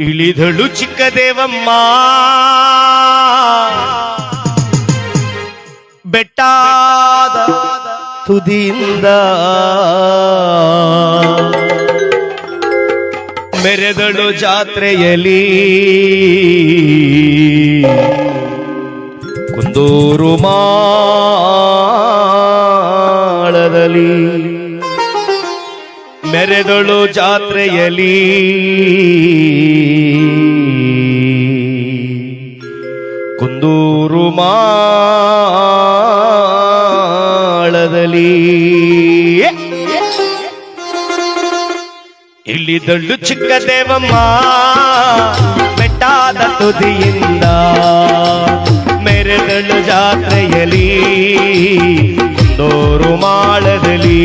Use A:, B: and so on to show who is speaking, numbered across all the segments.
A: ಇಳಿದಳು ಚಿಕ್ಕ ದೇವಮ್ಮ ಬೆಟ್ಟಾದ ತುದಿಯಿಂದ ಮೆರೆದಳು ಜಾತ್ರೆಯಲ್ಲಿ. ಕುಂದೂರು ಮಾಳದಲ್ಲಿ ಮೆರೆದಳು ಜಾತ್ರೆಯಲ್ಲಿ ಕುಂದೂರು ಮಾಳದಲ್ಲಿ. ಇಲ್ಲಿದಳು ಚಿಕ್ಕ ದೇವಮ್ಮ ಬೆಟ್ಟಾದ ತುದಿಯಿಂದ ಮೆರೆದಳು ಜಾತ್ರೆಯಲ್ಲಿ ಕುಂದೂರು ಮಾಳದಲ್ಲಿ.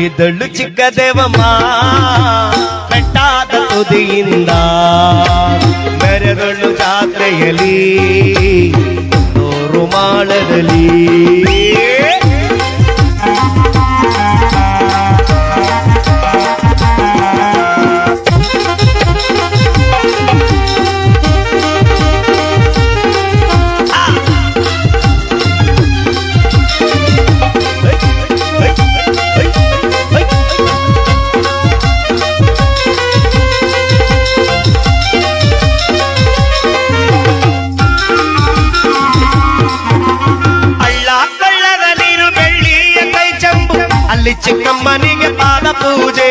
A: ಇಲ್ಲಿದ್ದಳು ಚಿಕ್ಕ ದೇವಮ್ಮ ಬೆಟ್ಟಾದ ತುದಿಯಿಂದ ಮೆರೆದಳು ಜಾತ್ರೆಯಲ್ಲಿ ನೂರು ಮಾಳದಲ್ಲಿ. ಅಲ್ಲಿ ಚಿಕ್ಕಮ್ಮನಿಗೆ ಪಾದ ಪೂಜೆ.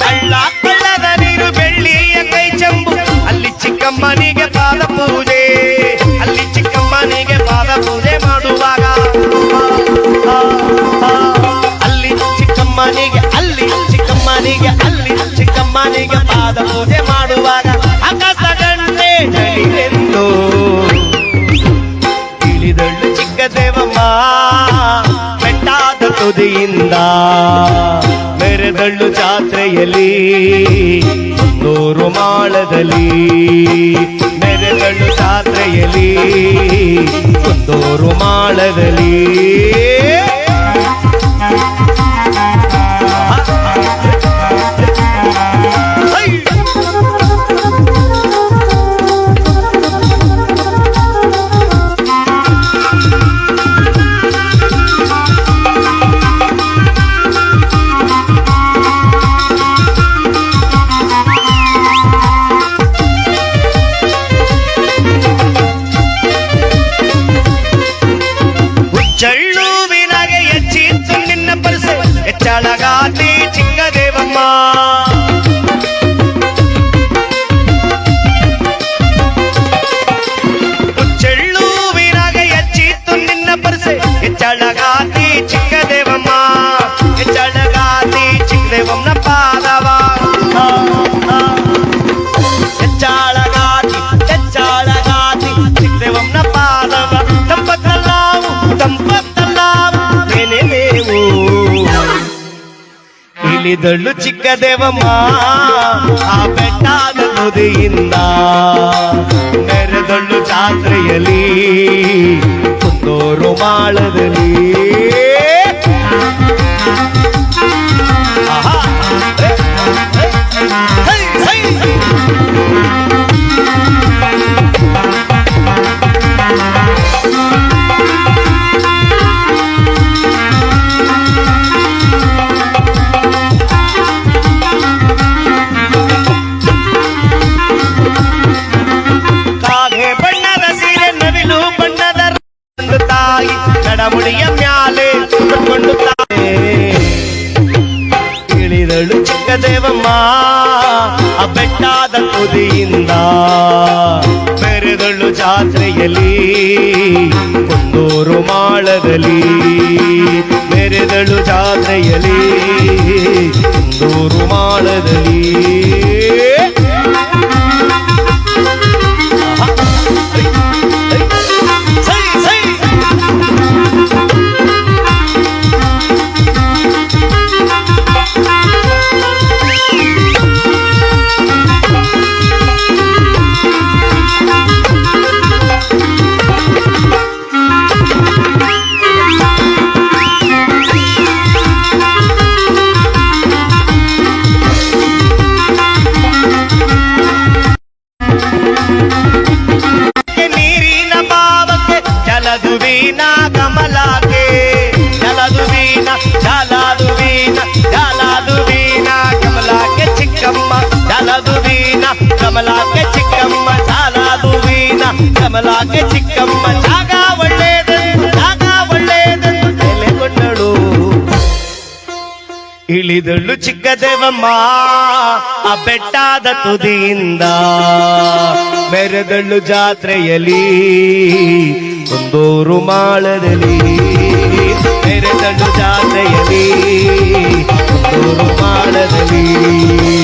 A: ಕಳ್ಳ ಕಳ್ಳದ ನೀರು ಬೆಳ್ಳಿಯ ಕೈ ಚಂಬು, ಅಲ್ಲಿ ಚಿಕ್ಕಮ್ಮನಿಗೆ ಪಾದ ಪೂಜೆ. ಅಲ್ಲಿ ಚಿಕ್ಕಮ್ಮನಿಗೆ ಪಾದ ಪೂಜೆ ಮಾಡುವಾಗ. ಅಲ್ಲಿ ಚಿಕ್ಕಮ್ಮನಿಗೆ ಅಲ್ಲಿ ಚಿಕ್ಕಮ್ಮನಿಗೆ ಅಲ್ಲಿ ಚಿಕ್ಕಮ್ಮನಿಗೆ ಪಾದ ಪೂಜೆ ಮಾಡುವಾಗ. ತುದಿಯಿಂದ ಮೆರೆದಳ್ಳು ಜಾತ್ರೆಯಲ್ಲಿ ನೂರು ಮಾಳದಲ್ಲಿ. ಮೆರೆದಳ್ಳು ಜಾತ್ರೆಯಲ್ಲಿ ಒಂದೂರು ಮಾಳದಲ್ಲಿ. ಇಳಿದಳು ಚಿಕ್ಕ ದೇವಮ್ಮ ಆ ಬೆಟ್ಟಾದ ತುದಿಯಿಂದ ಮೆರೆದಳು ಜಾತ್ರೆಯಲ್ಲಿ ಕುಂದೂರು ಮಾಳದಲ್ಲಿ ತಾಯಿ ನಡಮುಡಿಯ ಮ್ಯಾಲೆ ಕುತ್ಕೊಂಡು ತಾಯಿ ಇಳಿದಳು ಚಿಕ್ಕ ದೇವಮ್ಮ, ಆ ಬೆಟ್ಟಾದ ತುದಿಯಿಂದ ಮೆರೆದಳು ಜಾತ್ರೆಯಲ್ಲಿ, ಕುಂದೂರು ಮಾಳದಲ್ಲಿ ಮೆರೆದಳು ಜಾತ್ರೆಯಲ್ಲಿ, ಕುಂದೂರು ಮಾಳದಲ್ಲಿ ನೀರಿನ ಭಾವಕ್ಕೆ ಜಲದುವಿನ ಕಮಲಕ್ಕೆ ಜಲದುವಿನ ಜಲದುವಿನ ಜಲದುವಿನ ಕಮಲಕ್ಕೆ ಚಿಕ್ಕಮ್ಮ ಜಲದುವಿನ ಕಮಲಕ್ಕೆ ಚಿಕ್ಕಮ್ಮ ಜಲದುವಿನ ಕಮಲಕ್ಕೆ ಚಿಕ್ಕಮ್ಮ ಜಾಗ ಇಳಿದಳು ಚಿಕ್ಕದೇವಮ್ಮ ಆ ಬೆಟ್ಟಾದ ತುದಿಯಿಂದ. ಮೆರೆದಳು ಜಾತ್ರೆಯಲ್ಲಿ ಕುಂದೂರು ಮಾಳದಲ್ಲಿ. ಮೆರೆದಳು ಜಾತ್ರೆಯಲ್ಲಿ ಕುಂದೂರು ಮಾಳದಲ್ಲಿ.